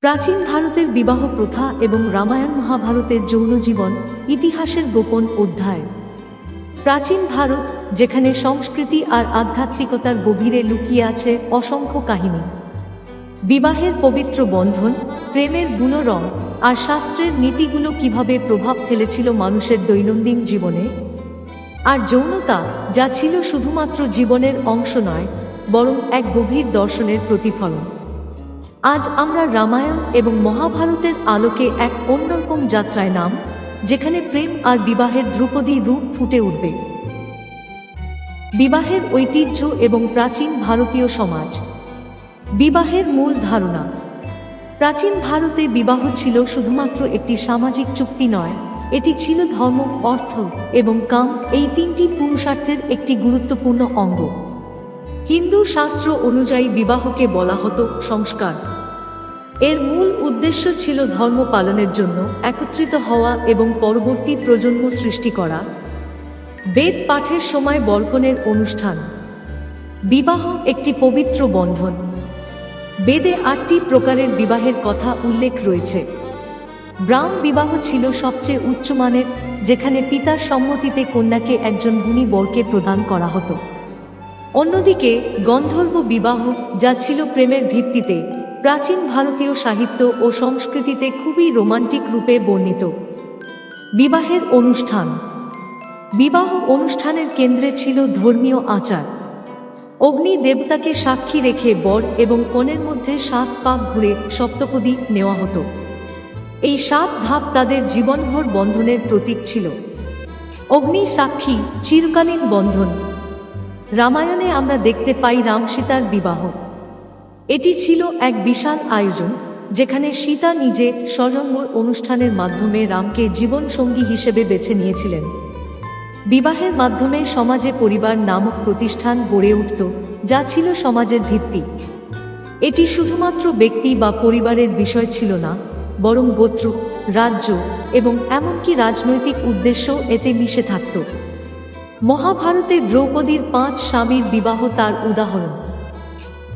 প্রাচীন ভারতের বিবাহ প্রথা এবং রামায়ণ মহাভারতের যৌন জীবন ইতিহাসের গোপন অধ্যায়। প্রাচীন ভারত, যেখানে সংস্কৃতি আর আধ্যাত্মিকতার গভীরে লুকিয়ে আছে অসংখ্য কাহিনী। বিবাহের পবিত্র বন্ধন, প্রেমের গুণরং আর শাস্ত্রের নীতিগুলো কীভাবে প্রভাব ফেলেছিল মানুষের দৈনন্দিন জীবনে? আর যৌনতা, যা ছিল শুধুমাত্র জীবনের অংশ নয়, বরং এক গভীর দর্শনের প্রতিফলন। আজ আমরা রামায়ণ এবং মহাভারতের আলোকে এক অন্যরকম যাত্রায় নাম, যেখানে প্রেম আর বিবাহের ধ্রুপদী রূপ ফুটে উঠবে। বিবাহের ঐতিহ্য এবং প্রাচীন ভারতীয় সমাজ। বিবাহের মূল ধারণা। প্রাচীন ভারতে বিবাহ ছিল শুধুমাত্র একটি সামাজিক চুক্তি নয়, এটি ছিল ধর্ম, অর্থ এবং কাম এই তিনটি পুরুষার্থের একটি গুরুত্বপূর্ণ অঙ্গ। হিন্দু শাস্ত্র অনুযায়ী বিবাহকে বলা হতো সংস্কার। এর মূল উদ্দেশ্য ছিল ধর্ম পালনের জন্য একত্রিত হওয়া এবং পরবর্তী প্রজন্ম সৃষ্টি করা। বেদ পাঠের সময় বর্পণের অনুষ্ঠান। বিবাহ একটি পবিত্র বন্ধন। বেদে আটটি প্রকারের বিবাহের কথা উল্লেখ রয়েছে। ব্রাহ্ম বিবাহ ছিল সবচেয়ে উচ্চমানের, যেখানে পিতার সম্মতিতে কন্যাকে একজন গুণী বরকে প্রদান করা হতো। অন্যদিকে, গন্ধর্ব বিবাহ, যা ছিল প্রেমের ভিত্তিতে, প্রাচীন ভারতীয় সাহিত্য ও সংস্কৃতিতে খুবই রোমান্টিক রূপে বর্ণিত। বিবাহের অনুষ্ঠান। বিবাহ অনুষ্ঠানের কেন্দ্রে ছিল ধর্মীয় আচার। অগ্নি দেবতাকে সাক্ষী রেখে বর এবং কনের মধ্যে সাত পাপ ঘুরে সপ্তপদী নেওয়া হতো। এই সাত ধাপ তাদের জীবনভর বন্ধনের প্রতীক ছিল। অগ্নি সাক্ষী চিরকালীন বন্ধন। রামায়ণে আমরা দেখতে পাই রাম সীতার বিবাহ। এটি ছিল এক বিশাল আয়োজন, যেখানে সীতা নিজে স্বয়ম্বর অনুষ্ঠানের মাধ্যমে রামকে জীবনসঙ্গী হিসেবে বেছে নিয়েছিলেন। বিবাহের মাধ্যমে সমাজে পরিবার নামক প্রতিষ্ঠান গড়ে উঠত, যা ছিল সমাজের ভিত্তি। এটি শুধুমাত্র ব্যক্তি বা পরিবারের বিষয় ছিল না, বরং গোত্র, রাজ্য এবং এমনকি রাজনৈতিক উদ্দেশ্য এতে মিশে থাকত। মহাভারতে দ্রৌপদীর পাঁচ স্বামীর বিবাহ তার উদাহরণ।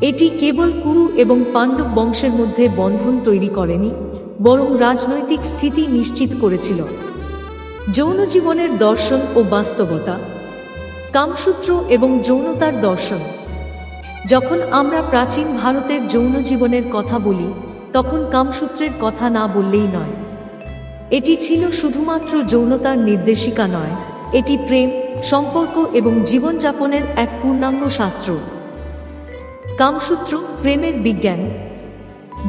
এটি কেবল কুরু এবং পাণ্ডব বংশের মধ্যে বন্ধন তৈরি করেনি, বরং রাজনৈতিক স্থিতি নিশ্চিত করেছিল। যৌন জীবনের দর্শন ও বাস্তবতা, কামসূত্র এবং যৌনতার দর্শন। যখন আমরা প্রাচীন ভারতের যৌন জীবনের কথা বলি, তখন কামসূত্রের কথা না বললেই নয়। এটি ছিল শুধুমাত্র যৌনতার নির্দেশিকা নয়, এটি প্রেম সম্পর্ক এবং জীবনযাপনের এক পূর্ণাঙ্গ শাস্ত্র। কামসূত্র, প্রেমের বিজ্ঞান।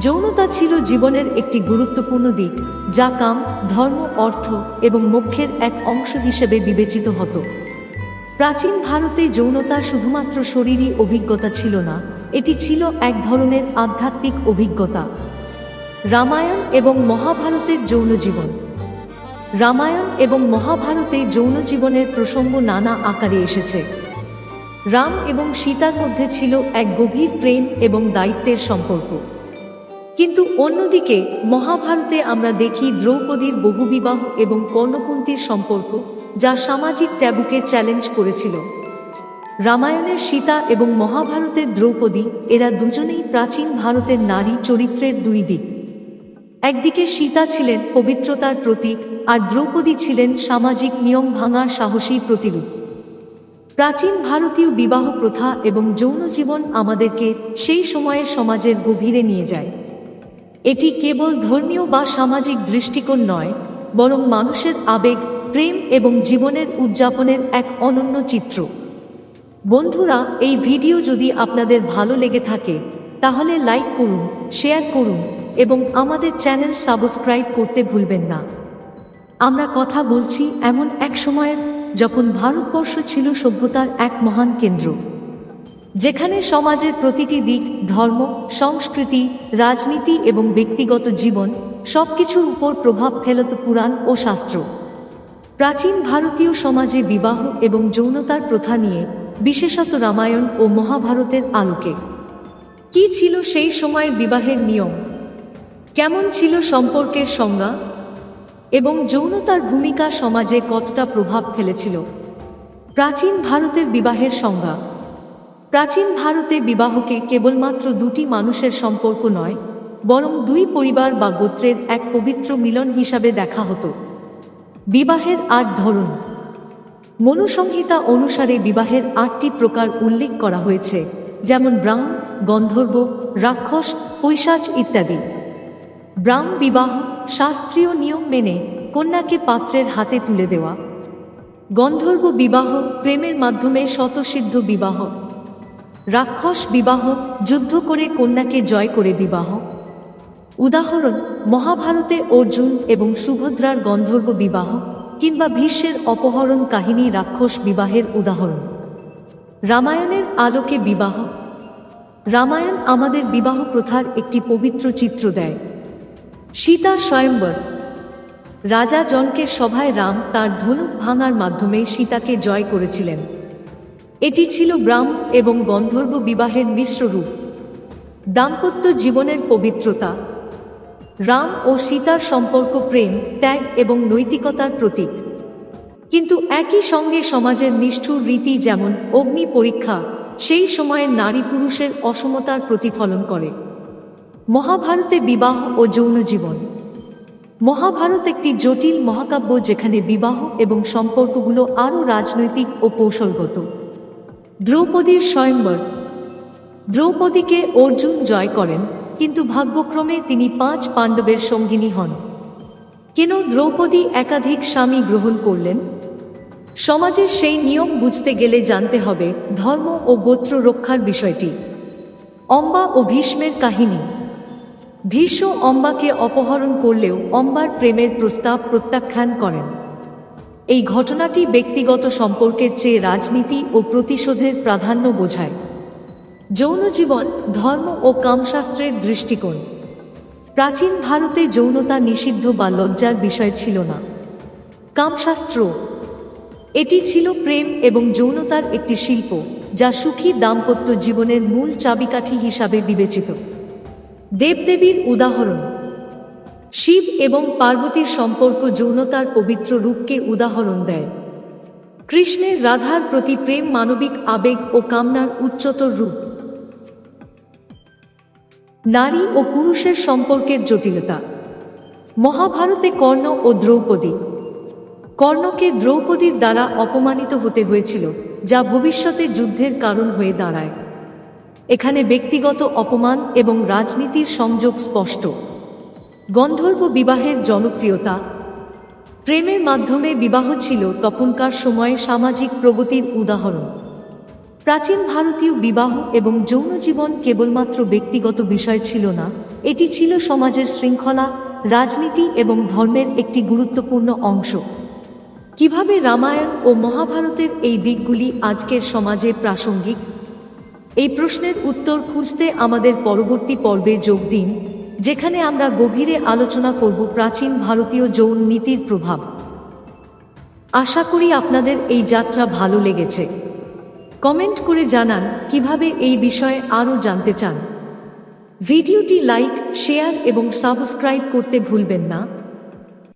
যৌনতা ছিল জীবনের একটি গুরুত্বপূর্ণ দিক, যা কাম, ধর্ম, অর্থ এবং মোক্ষের এক অংশ হিসেবে বিবেচিত হতো। প্রাচীন ভারতে যৌনতা শুধুমাত্র শরীরী অভিজ্ঞতা ছিল না, এটি ছিল এক ধরনের আধ্যাত্মিক অভিজ্ঞতা। রামায়ণ এবং মহাভারতের যৌন জীবন রামায়ণ এবং মহাভারতে যৌন জীবনের প্রসঙ্গ নানা আকারে এসেছে। রাম এবং সীতার মধ্যে ছিল এক গভীর প্রেম এবং দায়িত্বের সম্পর্ক। কিন্তু অন্যদিকে মহাভারতে আমরা দেখি দ্রৌপদীর বহুবিবাহ এবং কর্ণকুন্তির সম্পর্ক, যা সামাজিক ট্যাবুকে চ্যালেঞ্জ করেছিল। রামায়ণের সীতা এবং মহাভারতের দ্রৌপদী, এরা দুজনেই প্রাচীন ভারতের নারী চরিত্রের দুই দিক। একদিকে সীতা ছিলেন পবিত্রতার প্রতীক, আর দ্রৌপদী ছিলেন সামাজিক নিয়ম ভাঙার সাহসী প্রতিরূপ। প্রাচীন ভারতীয় বিবাহ প্রথা এবং যৌন জীবন আমাদেরকে সেই সময়ের সমাজের গভীরে নিয়ে যায়। এটি কেবল ধর্মীয় বা সামাজিক দৃষ্টিকোণ নয়, বরং মানুষের আবেগ, প্রেম এবং জীবনের উদযাপনের এক অনন্য চিত্র। বন্ধুরা, এই ভিডিও যদি আপনাদের ভালো লেগে থাকে, তাহলে লাইক করুন, শেয়ার করুন এবং আমাদের চ্যানেল সাবস্ক্রাইব করতে ভুলবেন না। আমরা কথা বলছি এমন এক সময়ের যখন ভারতবর্ষ ছিল সভ্যতার এক মহান কেন্দ্র, যেখানে সমাজের প্রতিটি দিক, ধর্ম, সংস্কৃতি, রাজনীতি এবং ব্যক্তিগত জীবন সবকিছুর উপর প্রভাব ফেলত পুরাণ ও শাস্ত্র। প্রাচীন ভারতীয় সমাজে বিবাহ এবং যৌনতার প্রথা নিয়ে বিশেষত রামায়ণ ও মহাভারতের আলোকে। কি ছিল সেই সময়ের বিবাহের নিয়ম? কেমন ছিল সম্পর্কের সংজ্ঞা? এবং যৌনতার ভূমিকা সমাজে কতটা প্রভাব ফেলেছিল? প্রাচীন ভারতের বিবাহের সংজ্ঞা। প্রাচীন ভারতে বিবাহকে কেবলমাত্র দুটি মানুষের সম্পর্ক নয়, বরং দুই পরিবার বা গোত্রের এক পবিত্র মিলন হিসাবে দেখা হতো। বিবাহের আট ধরন। মনুসংহিতা অনুসারে বিবাহের আটটি প্রকার উল্লেখ করা হয়েছে, যেমন ব্রাহ্ম, গন্ধর্ব, রাক্ষস, পৈশাচ ইত্যাদি। ব্রাহ্ম বিবাহ, শাস্ত্রীয় নিয়ম মেনে কন্যাকে পাত্রের হাতে তুলে দেওয়া। গন্ধর্ব বিবাহ, প্রেমের মাধ্যমে শতসিদ্ধ বিবাহ। রাক্ষস বিবাহ, যুদ্ধ করে কন্যাকে জয় করে বিবাহ। উদাহরণ, মহাভারতে অর্জুন এবং সুভদ্রার গন্ধর্ব বিবাহ কিংবা ভীষ্মের অপহরণ কাহিনী রাক্ষস বিবাহের উদাহরণ। রামায়ণের আলোকে বিবাহ। রামায়ণ আমাদের বিবাহ প্রথার একটি পবিত্র চিত্র দেয়। সীতার স্বয়ম্বর। রাজা জনকের সভায় রাম তার ধনুক ভাঙার মাধ্যমে সীতাকে জয় করেছিলেন। এটি ছিল ব্রাহ্ম এবং গন্ধর্ব বিবাহের মিশ্র রূপ। দাম্পত্য জীবনের পবিত্রতা। রাম ও সীতার সম্পর্ক প্রেম, ত্যাগ এবং নৈতিকতার প্রতীক। কিন্তু একই সঙ্গে সমাজের নিষ্ঠুর রীতি যেমন অগ্নি পরীক্ষা, সেই সময়ের নারী পুরুষের অসমতার প্রতিফলন করে। মহাভারতে বিবাহ ও যৌন জীবন। মহাভারত একটি জটিল মহাকাব্য যেখানে বিবাহ এবং সম্পর্কগুলো আরও রাজনৈতিক ও কৌশলগত। দ্রৌপদীর স্বয়ম্বর। দ্রৌপদীকে অর্জুন জয় করেন, কিন্তু ভাগ্যক্রমে তিনি পাঁচ পাণ্ডবের সঙ্গিনী হন। কেন দ্রৌপদী একাধিক স্বামী গ্রহণ করলেন? সমাজের সেই নিয়ম বুঝতে গেলে জানতে হবে ধর্ম ও গোত্র রক্ষার বিষয়টি। অম্বা ও ভীষ্মের কাহিনী। ভীষ্ম অম্বাকে অপহরণ করলেও অম্বার প্রেমের প্রস্তাব প্রত্যাখ্যান করেন। এই ঘটনাটি ব্যক্তিগত সম্পর্কের চেয়ে রাজনীতি ও প্রতিশোধের প্রাধান্য বোঝায়। যৌন জীবন, ধর্ম ও কামশাস্ত্রের দৃষ্টিকোণ। প্রাচীন ভারতে যৌনতা নিষিদ্ধ বা লজ্জার বিষয় ছিল না। কামশাস্ত্র, এটি ছিল প্রেম এবং যৌনতার একটি শিল্প, যা সুখী দাম্পত্য জীবনের মূল চাবিকাঠি হিসাবে বিবেচিত। দেবদেবীর উদাহরণ। শিব এবং পার্বতীর সম্পর্ক যৌনতার পবিত্র রূপকে উদাহরণ দেয়। কৃষ্ণের রাধার প্রতি প্রেম মানবিক আবেগ ও কামনার উচ্চতর রূপ। নারী ও পুরুষের সম্পর্কের জটিলতা। মহাভারতে কর্ণ ও দ্রৌপদী। কর্ণকে দ্রৌপদীর দ্বারা অপমানিত হতে হয়েছিল, যা ভবিষ্যতে যুদ্ধের কারণ হয়ে দাঁড়ায়। এখানে ব্যক্তিগত অপমান এবং রাজনীতির সংযোগ স্পষ্ট। গন্ধর্ব বিবাহের জনপ্রিয়তা। প্রেমের মাধ্যমে বিবাহ ছিল তখনকার সময়ে সামাজিক প্রগতির উদাহরণ। প্রাচীন ভারতীয় বিবাহ এবং যৌন জীবন কেবলমাত্র ব্যক্তিগত বিষয় ছিল না, এটি ছিল সমাজের শৃঙ্খলা, রাজনীতি এবং ধর্মের একটি গুরুত্বপূর্ণ অংশ। কীভাবে রামায়ণ ও মহাভারতের এই দিকগুলি আজকের সমাজে প্রাসঙ্গিক এই প্রশ্নের উত্তর খুঁজতে আমাদের পরবর্তী পর্বে যোগ দিন, যেখানে আমরা গভীরে আলোচনা করব প্রাচীন ভারতীয় যৌন নীতির প্রভাব। আশা করি আপনাদের এই যাত্রা ভালো লেগেছে। কমেন্ট করে জানান কীভাবে এই বিষয়ে আরও জানতে চান। ভিডিওটি লাইক, শেয়ার এবং সাবস্ক্রাইব করতে ভুলবেন না।